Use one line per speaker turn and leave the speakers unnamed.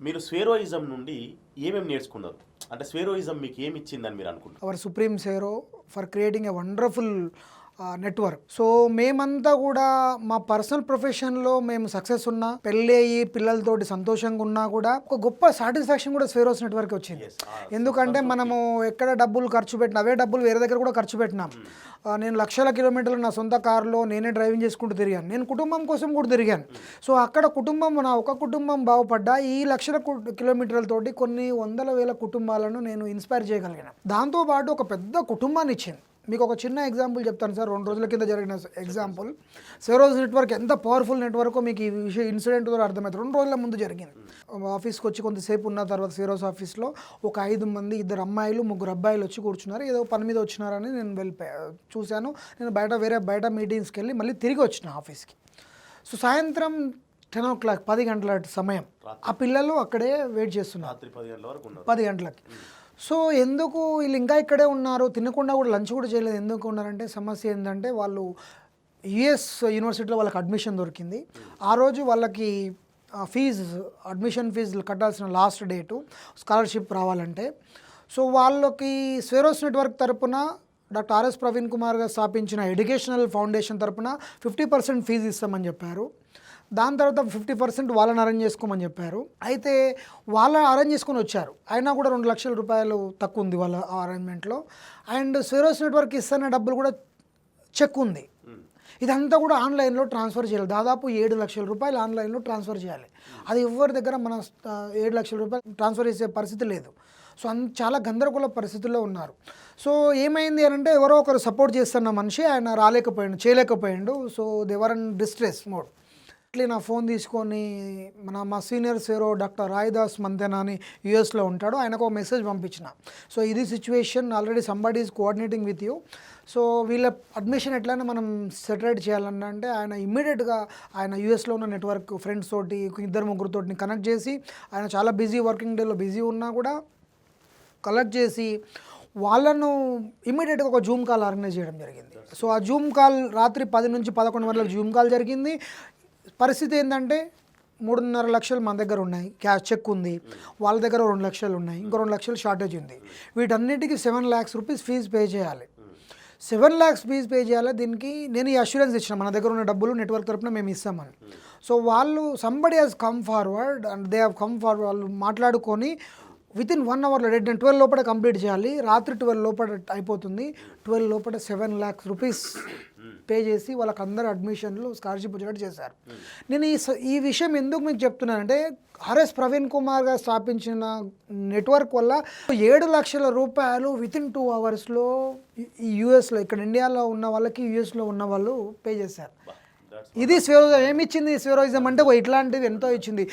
మీరు స్వేరోయిజం నుండి ఏమేమి నేర్చుకున్నారు? అంటే స్వేరోయిజం మీకు ఏమి ఇచ్చిందని మీరు అనుకుంటారు
our supreme Swaero for creating a wonderful network so మేమంతా కూడా మా పర్సనల్ ప్రొఫెషన్లో మేము సక్సెస్ ఉన్నా పెళ్ళి అయ్యి పిల్లలతోటి సంతోషంగా ఉన్నా కూడా ఒక గొప్ప సాటిస్ఫాక్షన్ కూడా స్వేరోస్ నెట్వర్క్ వచ్చింది. ఎందుకంటే మనము ఎక్కడ డబ్బులు ఖర్చు పెట్టిన అవే డబ్బులు వేరే దగ్గర కూడా ఖర్చు పెట్టినాం. ఆ, నేను లక్షల కిలోమీటర్లు నా సొంత కారులో నేనే డ్రైవింగ్ చేసుకుంటూ తిరిగాను. నేను కుటుంబం కోసం కూడా తిరిగాను. సో అక్కడ కుటుంబం నా ఒక కుటుంబం బాగుపడ్డా ఈ లక్షల కిలోమీటర్లతోటి కొన్ని వందల వేల కుటుంబాలను నేను ఇన్స్పైర్ చేయగలిగాను. దాంతోపాటు ఒక పెద్ద కుటుంబాన్ని ఇచ్చింది. మీకు ఒక చిన్న ఎగ్జాంపుల్ చెప్తాను సార్. రెండు రోజుల కింద జరిగిన ఎగ్జాంపుల్ సెవరోజ్ నెట్వర్క్ ఎంత పవర్ఫుల్ నెట్వర్క్ మీకు ఈ విషయం ఇన్సిడెంట్ ద్వారా అర్థమవుతుంది రెండు రోజుల ముందు జరిగింది. ఆఫీస్కి వచ్చి కొంతసేపు ఉన్న తర్వాత సెరోస్ ఆఫీస్లో ఒక ఐదు మంది ఇద్దరు అమ్మాయిలు ముగ్గురు అబ్బాయిలు వచ్చి కూర్చున్నారు. ఏదో పని మీద వచ్చినారని నేను వెళ్ళిపోయా చూశాను. నేను బయట వేరే బయట మీటింగ్స్కి వెళ్ళి మళ్ళీ తిరిగి వచ్చిన ఆఫీస్కి సో సాయంత్రం టెన్ ఓ క్లాక్ పది గంటల సమయం. ఆ పిల్లలు అక్కడే వెయిట్ చేస్తున్నారు.
పది
గంటలకి. సో ఎందుకు వీళ్ళు ఇంకా ఇక్కడే ఉన్నారు? తినకుండా కూడా లంచ్ కూడా చేయలేదు. ఎందుకు ఉన్నారంటే సమస్య ఏంటంటే వాళ్ళు యుఎస్ యూనివర్సిటీలో వాళ్ళకి అడ్మిషన్ దొరికింది. ఆ రోజు వాళ్ళకి ఫీజు అడ్మిషన్ ఫీజు కట్టాల్సిన లాస్ట్ డేటు స్కాలర్షిప్ రావాలంటే. సో వాళ్ళకి స్వేరోస్ నెట్వర్క్ తరపున డాక్టర్ ఆర్ఎస్ ప్రవీణ్ కుమార్ గారు స్థాపించిన ఎడ్యుకేషనల్ ఫౌండేషన్ తరపున ఫిఫ్టీ పర్సెంట్ ఫీజు ఇస్తామని చెప్పారు. దాని తర్వాత ఫిఫ్టీ పర్సెంట్ వాళ్ళని అరేంజ్ చేసుకోమని చెప్పారు. అయితే వాళ్ళ అరేంజ్ చేసుకొని వచ్చారు. అయినా కూడా రెండు లక్షల రూపాయలు తక్కువ ఉంది వాళ్ళ అరేంజ్మెంట్లో అండ్ స్వేరోస్ నెట్వర్క్ ఇస్తున్న డబ్బులు కూడా చెక్ ఉంది. ఇదంతా కూడా ఆన్లైన్లో ట్రాన్స్ఫర్ చేయాలి. దాదాపు ఏడు లక్షల రూపాయలు ఆన్లైన్లో ట్రాన్స్ఫర్ చేయాలి. అది ఎవరి దగ్గర మనం ఏడు లక్షల రూపాయలు ట్రాన్స్ఫర్ చేసే పరిస్థితి లేదు. సో అన్ చాలా గందరగోళ పరిస్థితుల్లో ఉన్నారు. సో ఏమైంది అని అంటే ఎవరో ఒకరు సపోర్ట్ చేస్తున్న మనిషి ఆయన రాలేకపోయాడు చేయలేకపోయాడు. So they were in distress mode అట్లే నా ఫోన్ తీసుకొని మన మా సీనియర్ సేరో డాక్టర్ రాయిదాస్ మంతెనా అని యూఎస్లో ఉంటాడు. ఆయనకు ఒక మెసేజ్ పంపించిన. సో ఇది situation already somebody is coordinating with you so వీళ్ళ అడ్మిషన్ ఎట్లయినా మనం సెటరేట్ చేయాలని అంటే ఆయన ఇమ్మీడియట్గా ఆయన యూఎస్లో ఉన్న నెట్వర్క్ ఫ్రెండ్స్ తోటి ఇద్దరు ముగ్గురుతోటి కనెక్ట్ చేసి ఆయన చాలా బిజీ వర్కింగ్ డేలో బిజీ ఉన్నా కూడా కలెక్ట్ చేసి వాళ్ళను ఇమీడియట్గా ఒక జూమ్ కాల్ ఆర్గనైజ్ చేయడం జరిగింది. సో ఆ జూమ్ కాల్ రాత్రి పది నుంచి పదకొండు వరకు జూమ్ కాల్ జరిగింది. పరిస్థితి ఏంటంటే మూడున్నర లక్షలు మన దగ్గర ఉన్నాయి. క్యాష్ చెక్ ఉంది. వాళ్ళ దగ్గర రెండు లక్షలు ఉన్నాయి. ఇంకో రెండు లక్షలు షార్టేజ్ ఉంది. వీటన్నిటికీ seven lakhs rupees fee pay చేయాలి. సెవెన్ ల్యాక్స్ ఫీజు పే చేయాలి. దీనికి నేను ఈ అష్యూరెన్స్ ఇచ్చిన మన దగ్గర ఉన్న డబ్బులు నెట్వర్క్ తరపున మేము ఇస్తామని. సో వాళ్ళు somebody has come forward and they have come forward వాళ్ళు మాట్లాడుకొని విత్ ఇన్ వన్ అవర్లో రెడ్ ట్వెల్వ్ లోపల కంప్లీట్ చేయాలి. రాత్రి ట్వెల్వ్ లోపల అయిపోతుంది. ట్వెల్వ్ లోపల సెవెన్ ల్యాక్స్ రూపీస్ పే చేసి వాళ్ళకి అందరు అడ్మిషన్లు స్కాలర్షిప్ వచ్చేటట్టు చేశారు. నేను ఈ స- ఈ విషయం ఎందుకు మీకు చెప్తున్నానంటే ఆర్ఎస్ ప్రవీణ్ కుమార్ గారు స్థాపించిన నెట్వర్క్ వల్ల ఏడు లక్షల రూపాయలు విత్ ఇన్ టూ అవర్స్లో ఈ యూఎస్లో ఇక్కడ ఇండియాలో ఉన్న వాళ్ళకి యూఎస్లో ఉన్న వాళ్ళు పే చేశారు. ఇది స్వేరోజం ఏమి ఇచ్చింది స్వేరోయిజం అంటే ఇట్లాంటిది ఎంతో ఇచ్చింది.